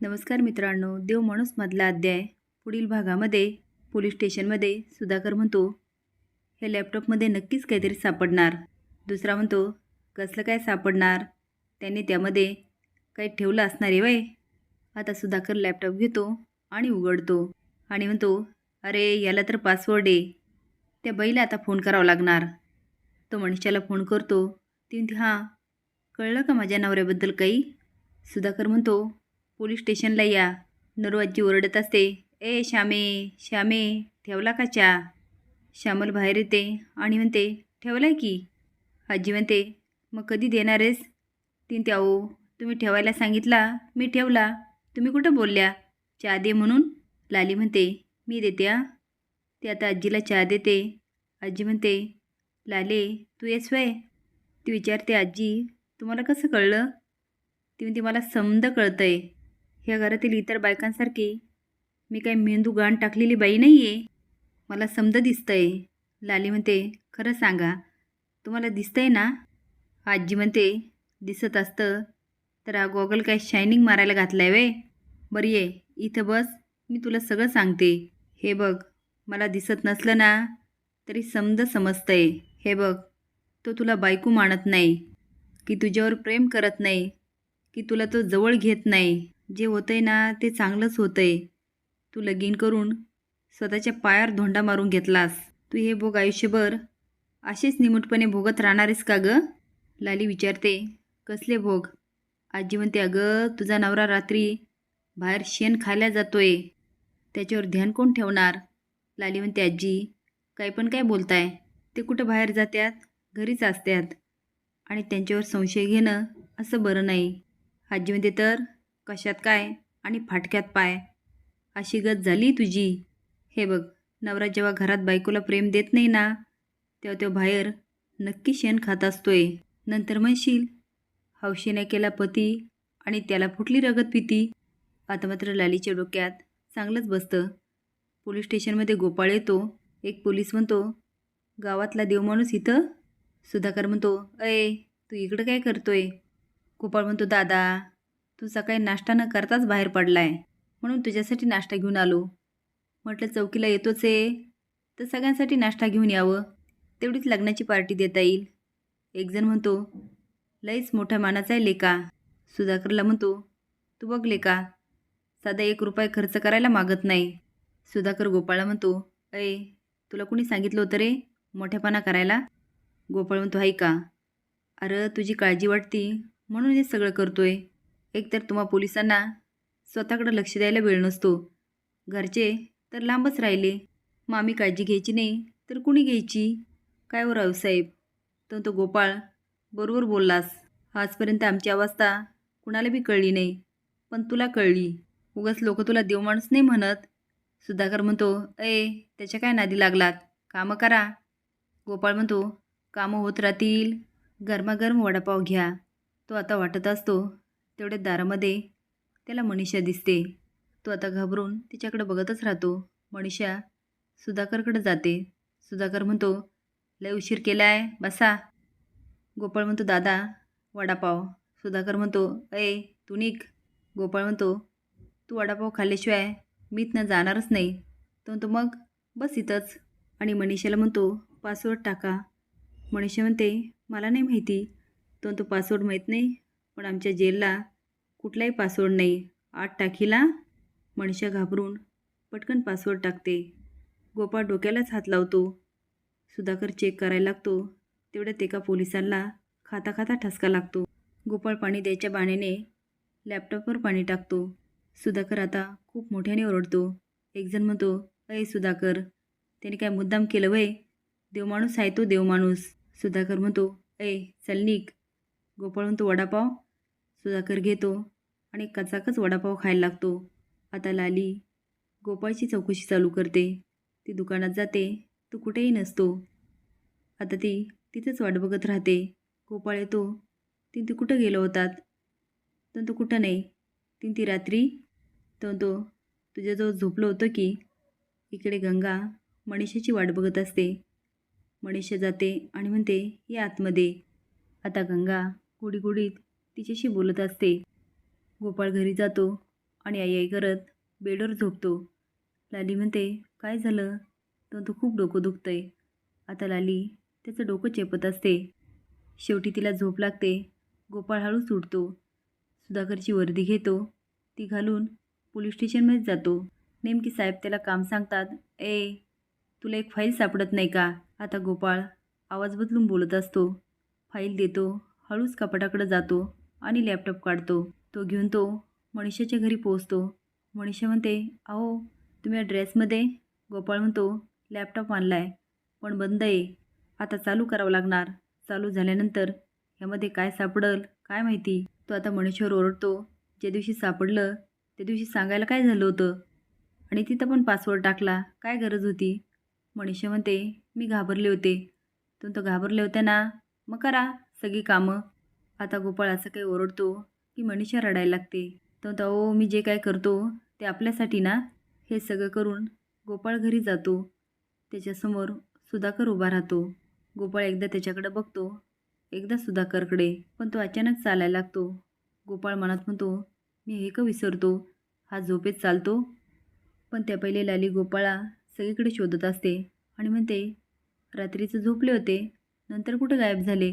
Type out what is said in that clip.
नमस्कार मित्रांनो देव माणूसमधला अध्याय पुढील भागामध्ये पोलीस स्टेशनमध्ये सुधाकर म्हणतो हे लॅपटॉपमध्ये नक्कीच काहीतरी सापडणार. दुसरा म्हणतो कसलं काय सापडणार? त्यांनी त्यामध्ये काही ठेवलं असणार आहे वय. आता सुधाकर लॅपटॉप घेतो आणि उघडतो आणि म्हणतो अरे याला तर पासवर्ड आहे. त्या बाईला आता फोन करावा लागणार. तो मनिषाला फोन करतो. ती म्हणते हां कळलं का माझ्या नवऱ्याबद्दल काही? सुधाकर म्हणतो पोलीस स्टेशनला या. नरू आजी ओरडत असते. ए श्यामे श्यामे ठेवला का चहा? श्यामल बाहेर येते आणि म्हणते ठेवलाय की? आजी म्हणते मग कधी देणार आहेस? तीन त्याओ तुम्ही ठेवायला सांगितला. मी ठेवला. तुम्ही कुठं बोलल्या? चहा दे म्हणून? लाली म्हणते मी देते आ ते आता आजीला चहा देते. आजी म्हणते लाले तू येस वय ती विचारते आजी तुम्हाला कसं कळलं? ती म्हणते मला समद आहे ह्या घरातील इतर बायकांसारखी मी काही मेंदू गाण टाकलेली बाई नाही आहे मला समद आहे लाली म्हणते खरं सांगा तुम्हाला दिसतंय ना? आजी म्हणते दिसत असतं. तर हा गॉगल काय शायनिंग मारायला घातलाय वे बरी आहे इथं बस. मी तुला सगळं सांगते. हे बघ मला दिसत नसलं ना तरी समद आहे हे बघ तो तुला बायको मानत नाही. की तुझ्यावर प्रेम करत नाही. की तुला तो जवळ घेत नाही. जे होतंय ना ते चांगलंच होतंय. तू लगीन करून स्वतःच्या पायावर धोंडा मारून घेतलास. तू हे भोग आयुष्यभर असेच निमूटपणे भोगत राहणारेस का गं? लाली विचारते. कसले भोग? आजी म्हणते अगं तुझा नवरा रात्री बाहेर शेण खायला जातोय. त्याच्यावर ध्यान कोण ठेवणार? लाली म्हणते आजी काही पण काय बोलताय. ते कुठं बाहेर जात्यात? घरीच असतात आणि त्यांच्यावर संशय घेणं असं बरं नाही. आजी म्हणते तर? कशात काय आणि फाटक्यात पाय. अशी गत झाली तुझी. हे बघ नवरा जेव्हा घरात बायकोला प्रेम देत नाही ना तेव्हा तो बाहेर नक्की शेण खात असतोय. नंतर म्हणशील हौशीने केला पती आणि त्याला फुटली रगत पिती आता मात्र लालीच्या डोक्यात चांगलंच बसतं. पोलीस स्टेशनमध्ये गोपाळ येतो. एक पोलीस म्हणतो गावातला देव माणूस इथं? सुधाकर म्हणतो अय तू इकडं काय करतोय? गोपाळ म्हणतो दादा तू सकाळी नाश्ता न करताच बाहेर पडलाय. म्हणून तुझ्यासाठी नाश्ता घेऊन आलो. म्हटलं चौकीला येतोच आहे तर सगळ्यांसाठी नाश्ता घेऊन यावं. तेवढीच लग्नाची पार्टी देता येईल. एकजण म्हणतो लईच मोठ्या मानाचा आहे लेका. सुधाकरला म्हणतो तू बघ लेका साधा एक रुपये खर्च करायला मागत नाही. सुधाकर गोपाळला म्हणतो अय तुला कुणी सांगितलं होतं रे मोठ्यापणा करायला? गोपाळ म्हणतो आहे का? अरे तुझी काळजी वाटती. म्हणून हे सगळं करतोय. एकतर तुम्हा पोलिसांना स्वतःकडं लक्ष द्यायला वेळ नसतो. घरचे तर लांबच राहिले. मग आम्ही काळजी घ्यायची नाही तर कुणी घ्यायची? काय हो रावसाहेब तर तो गोपाळ बरोबर बोललास. आजपर्यंत आमची अवस्था कुणाला बी कळली नाही. पण तुला कळली. उगाच लोक तुला देव माणूस नाही म्हणत. सुधाकर म्हणतो ए त्याच्या काय नादी लागलात? कामं करा. गोपाळ म्हणतो कामं होत राहतील. गरमागरम वडापाव घ्या. तो आता वाटत असतो तेवढ्या दारामध्ये त्याला मनीषा दिसते. तो आता घाबरून तिच्याकडे बघतच राहतो. मनीषा सुधाकरकडे जाते. सुधाकर म्हणतो लय उशीर केला आहे बसा. गोपाळ म्हणतो दादा वडापाव. सुधाकर म्हणतो अय तू निघ. गोपाळ म्हणतो तू वडापाव खाल्ल्याशिवाय मी इथनं जाणारच नाही. तो म्हणतो मग बस इथंच. आणि मनीषाला म्हणतो पासवर्ड टाका. मनीषा म्हणते मला नाही माहिती. तो म्हणतो पासवर्ड माहीत नाही. पण आमच्या जेलला कुठलाही पासवर्ड नाही. आठ टाकीला मनीषा घाबरून पटकन पासवर्ड टाकते. गोपाळ डोक्यालाच हात लावतो. सुधाकर चेक करायला लागतो. तेवढ्यात एका पोलिसांना खाता खाता ठसका लागतो. गोपाळ पाणी द्यायच्या बाणेने लॅपटॉपवर पाणी टाकतो. सुधाकर आता खूप मोठ्याने ओरडतो. एकजण म्हणतो अय सुधाकर त्याने काय मुद्दाम केलं वय? देवमाणूस आहे तो देवमाणूस सुधाकर म्हणतो अय चल निक गोपाळ म्हणतो वडापाव सुधाकर घेतो आणि कचाकच वडापाव खायला लागतो. आता लाली गोपाळची चौकशी चालू करते. ती दुकानात जाते. तो कुठेही नसतो. आता ती तिथेच वाट बघत राहते. गोपाळ येतो. तीन ती कुठं गेलो होतात? तर तो कुठं नाही. तीन ती रात्री तर तो तुझ्याजवळ झोपलं होतं की? इकडे गंगा मनीषाची वाट बघत असते. मनीषा जाते आणि म्हणते या आतमध्ये. आता गंगा गुडीगुडीत तिच्याशी बोलत असते. गोपाळ घरी जातो आणि आई आई करत बेडवर झोपतो. लाली म्हणते काय झालं? तर तो खूप डोकं दुखतं आहे आता लाली त्याचं डोकं चेपत असते. शेवटी तिला झोप लागते. गोपाळ हळूच उठतो. सुधाकरची वर्दी घेतो. ती घालून पोलीस स्टेशनमध्ये जातो. नेमकी साहेब त्याला काम सांगतात ए तुला एक फाईल सापडत नाही का? आता गोपाळ आवाज बदलून बोलत असतो. फाईल देतो हळूच कपाटाकडं जातो. आणि लॅपटॉप काढतो. तो घेऊन तो मनीषाच्या घरी पोचतो मनीषा म्हणते अहो तुम्ही या ड्रेसमध्ये? गोपाळ म्हणतो लॅपटॉप आणला आहे पण बंद आहे. आता चालू करावं लागणार. चालू झाल्यानंतर ह्यामध्ये काय सापडल काय माहिती? तो आता मनीषावर ओरडतो ज्या दिवशी सापडलं त्या दिवशी सांगायला काय झालं होतं? आणि तिथं पण पासवर्ड टाकला काय गरज होती? मनीषा म्हणते मी घाबरले होते. तुम तर घाबरले होते ना. मग करा सगळी कामं. आता गोपाळ असं काही ओरडतो की मनीषा रडायला लागते. तो तर ओ मी जे काय करतो ते आपल्यासाठी ना हे सगळं करून गोपाळ घरी जातो. त्याच्यासमोर सुधाकर उभा राहतो. गोपाळ एकदा त्याच्याकडे बघतो एकदा सुधाकरकडे पण तो अचानक चालायला लागतो. गोपाळ मनात म्हणतो मी हे का विसरतो? हा झोपेत चालतो. पण त्या पहिले लाली गोपाळा सगळीकडे शोधत असते आणि म्हणते रात्रीचं झोपले होते नंतर कुठं गायब झाले?